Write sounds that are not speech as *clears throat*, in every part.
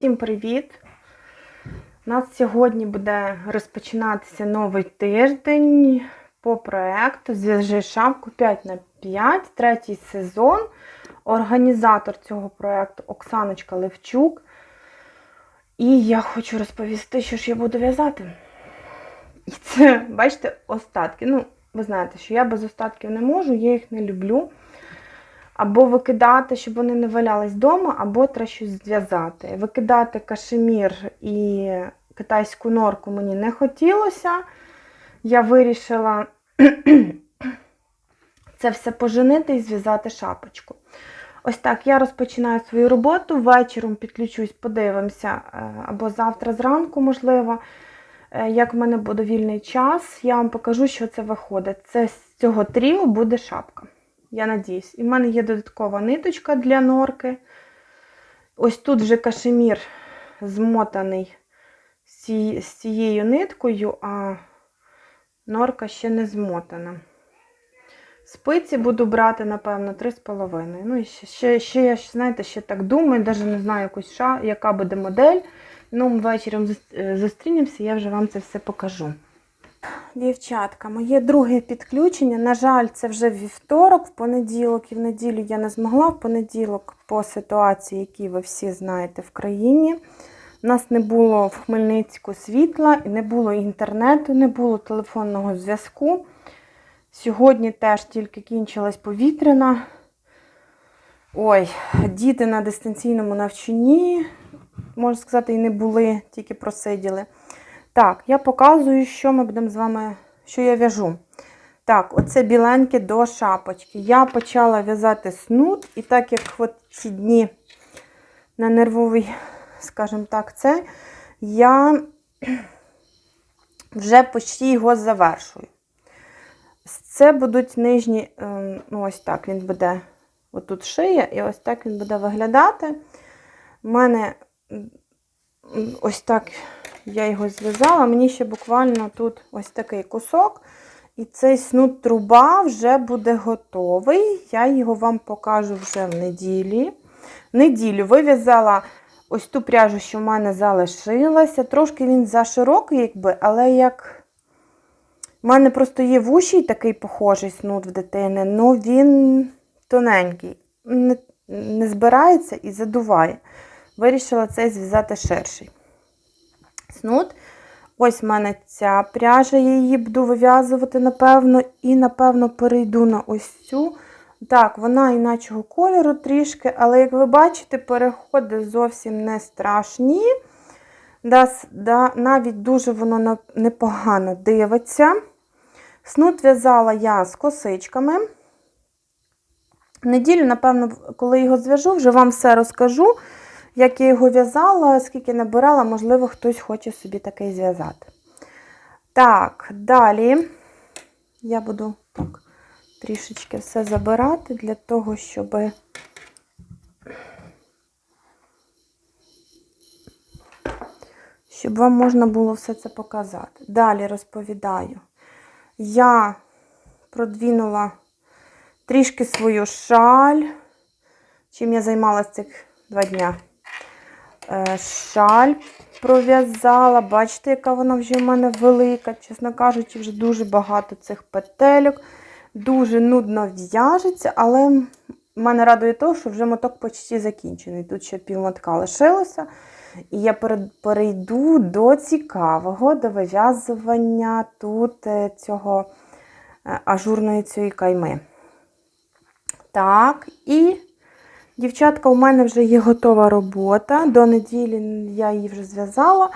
Всім привіт! У нас сьогодні буде розпочинатися новий тиждень по проєкту Зв'яжи шапку 5 на 5 третій сезон. Організатор цього проєкту Оксаночка Левчук. І я хочу розповісти, що ж я буду в'язати. І це, бачите, остатки. Ну, ви знаєте, що я без остатків не можу, я їх не люблю. Або викидати, щоб вони не валялись вдома, або треба щось зв'язати. Викидати кашемір і китайську норку мені не хотілося. Я вирішила *clears throat* це все поженити і зв'язати шапочку. Ось так, я розпочинаю свою роботу. Вечором підключусь, подивимося, е, або завтра зранку, можливо, е, як в мене буде вільний час. Я вам покажу, що це виходить. Це з цього тріо буде шапка. Я надіюсь. І в мене є додаткова ниточка для норки. Ось тут вже кашемір змотаний з цією ниткою, а норка ще не змотана. Спиці буду брати, напевно, 3,5. Ну, і ще, ще, я, знаєте, ще так думаю, навіть не знаю, якусь яка буде модель. Ну, ввечері зустрінемося, я вже вам це все покажу. Дівчатка, моє друге підключення. На жаль, це вже вівторок, в понеділок і в неділю я не змогла. В понеділок, по ситуації, які ви всі знаєте в країні. У нас не було в Хмельницьку світла, не було інтернету, не було телефонного зв'язку. Сьогодні теж тільки кінчилась повітряна. Ой, діти на дистанційному навчанні, можна сказати, і не були, тільки просиділи. Так, я показую, що ми будемо з вами, що я в'яжу. Так, оце біленьке до шапочки. Я почала в'язати снуд, і так як от ці дні на нервовий, скажімо так, це, я *clears throat* вже почти його завершую. Це будуть нижні, ну ось так він буде, отут шия, і ось так він буде виглядати. У мене ось так я його зв'язала, мені ще буквально тут ось такий кусок. І цей снуд труба вже буде готовий. Я його вам покажу вже в неділі. Неділю вив'язала ось ту пряжу, що в мене залишилася. Трошки він заширокий, якби, але як. У мене просто є вущий такий похожий снуд в дитини, але він тоненький, не, не збирається і задуває. Вирішила цей зв'язати ширший снуд. Ось в мене ця пряжа, я її буду вив'язувати, напевно, і, напевно, перейду на ось цю. Так, вона іначого кольору трішки, але, як ви бачите, переходи зовсім не страшні. Да, да, Навіть дуже воно непогано дивиться. Снуд в'язала я з косичками. Неділю, напевно, коли його зв'яжу, вже вам все розкажу. Як я його в'язала, скільки набирала, можливо, хтось хоче собі такий зв'язати. Так, далі я буду так, трішечки все забирати для того, щоб щоб вам можна було все це показати. Далі розповідаю. Я продвинула трішки свою шаль, чим я займалася цих два дня. Е, шаль пров'язала. Бачите, яка вона вже в мене велика. Чесно кажучи, вже дуже багато цих петельок. Дуже нудно в'яжеться, але мене радує те, що вже моток почти закінчений. Тут ще півмотка лишилося. І я перейду до цікавого, до вив'язування тут е, цього е, ажурної цієї кайми. Так, і Дівчатка, у мене вже є готова робота. До неділі я її вже зв'язала.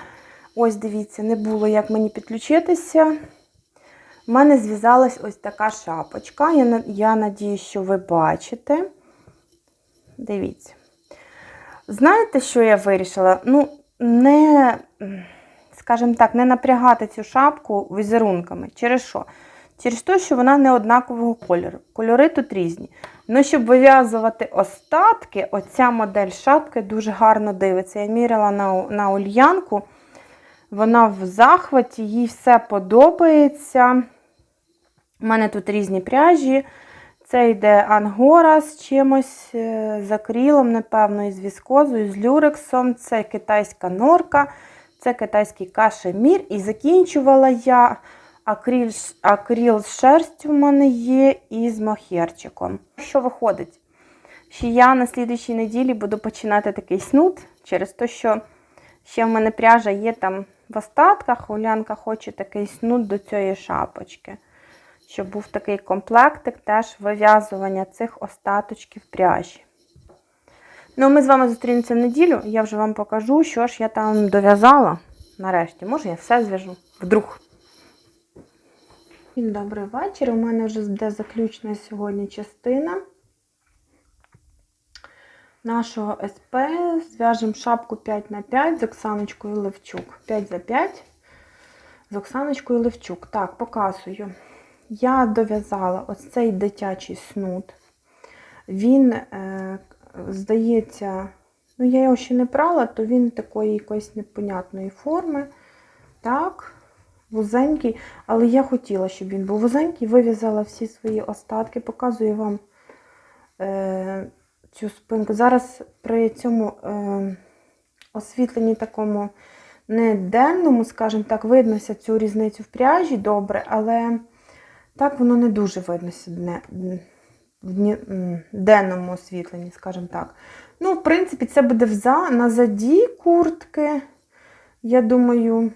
Ось, дивіться, не було як мені підключитися. У мене зв'язалась ось така шапочка. Я я надію, що ви бачите. Дивіться. Знаєте, що я вирішила? Ну, не, скажімо так, не напрягати цю шапку візерунками. Через що? Через те, що вона не однакового кольору. Кольори тут різні. Ну, щоб вив'язувати остатки, оця модель шапки дуже гарно дивиться. Я міряла на на ульянку, вона в захваті, їй все подобається. У мене тут різні пряжі. Це йде ангора з чимось, е, з акрилом, напевно, із віскозою, з люрексом. Це китайська норка, це китайський кашемір. І закінчувала я акрил, акрил з шерстю в мене є і з мохерчиком. Що виходить? Що я на слідуючій неділі буду починати такий снуд через те, що ще в мене пряжа є там в остатках. Улянка хоче такий снуд до цієї шапочки. Щоб був такий комплектик теж вив'язування цих остаточків пряжі. Ну, ми з вами зустрінемося в неділю. Я вже вам покажу, що ж я там дов'язала. Нарешті, може, я все зв'яжу. Вдруг. Всім добрий вечір. У мене вже буде заключна сьогодні частина нашого СП. Зв'яжемо шапку 5 на 5 з Оксаночкою Левчук. 5 за 5 з Оксаночкою Левчук. Так, показую. Я дов'язала ось цей дитячий снуд. Він, е, здається, ну я його ще не прала, то він такої якоїсь непонятної форми. Так, вузенький, але я хотіла, щоб він був вузенький. Вив'язала всі свої остатки, показую вам е, цю спинку. Зараз при цьому е, освітленні такому не денному, скажімо так, виднося цю різницю в пряжі добре, але так воно не дуже виднося в денному освітленні, скажімо так. Ну, в принципі, це буде вза, на заді куртки. Я думаю,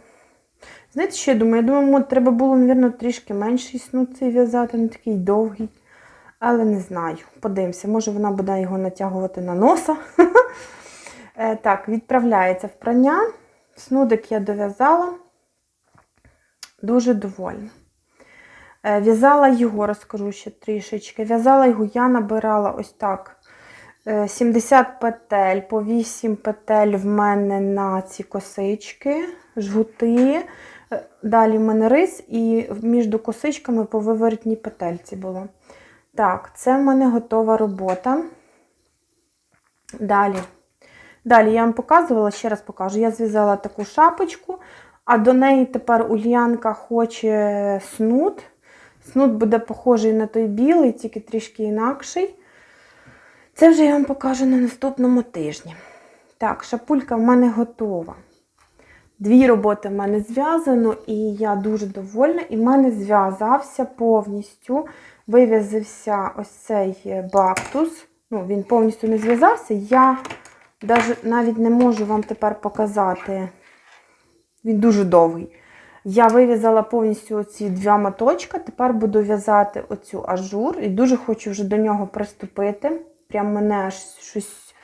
знаєте, що я думаю? Я думаю, треба було, мабуть, трішки менший снуд цей в'язати, не такий довгий. Але не знаю. Подивимося, може вона буде його натягувати на носа. *laughs* Е, Так, відправляється в прання. Снудик я дов'язала. Дуже довольна. Е, В'язала його, розкажу ще трішечки. В'язала його, я набирала ось так. е, 70 петель, по 8 петель в мене на ці косички, жгути. Далі в мене рис і між косичками по виворотній петельці було. Так, це в мене готова робота. Далі. Далі я вам показувала, ще раз покажу. Я зв'язала таку шапочку, а до неї тепер Ульянка хоче снуд. Снуд буде похожий на той білий, тільки трішки інакший. Це вже я вам покажу на наступному тижні. Так, шапулька в мене готова. Дві роботи в мене зв'язано, і я дуже довольна. І в мене зв'язався повністю, вив'язався ось цей е, бактус. Ну, він повністю не зв'язався. Я навіть не можу вам тепер показати. Він дуже довгий. Я вив'язала повністю ці два моточка. Тепер буду в'язати оцю ажур. І дуже хочу вже до нього приступити. Прям мене аж щось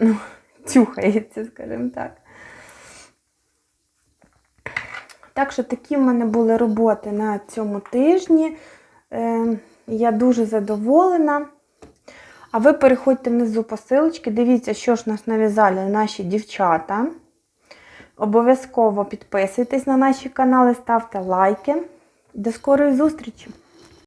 ну, *laughs* тюхається, скажімо так. Так що такі в мене були роботи на цьому тижні. Е, я дуже задоволена. А ви переходьте внизу по силочки, дивіться, що ж нас нав'язали наші дівчата. Обов'язково підписуйтесь на наші канали, ставте лайки. До скорої зустрічі!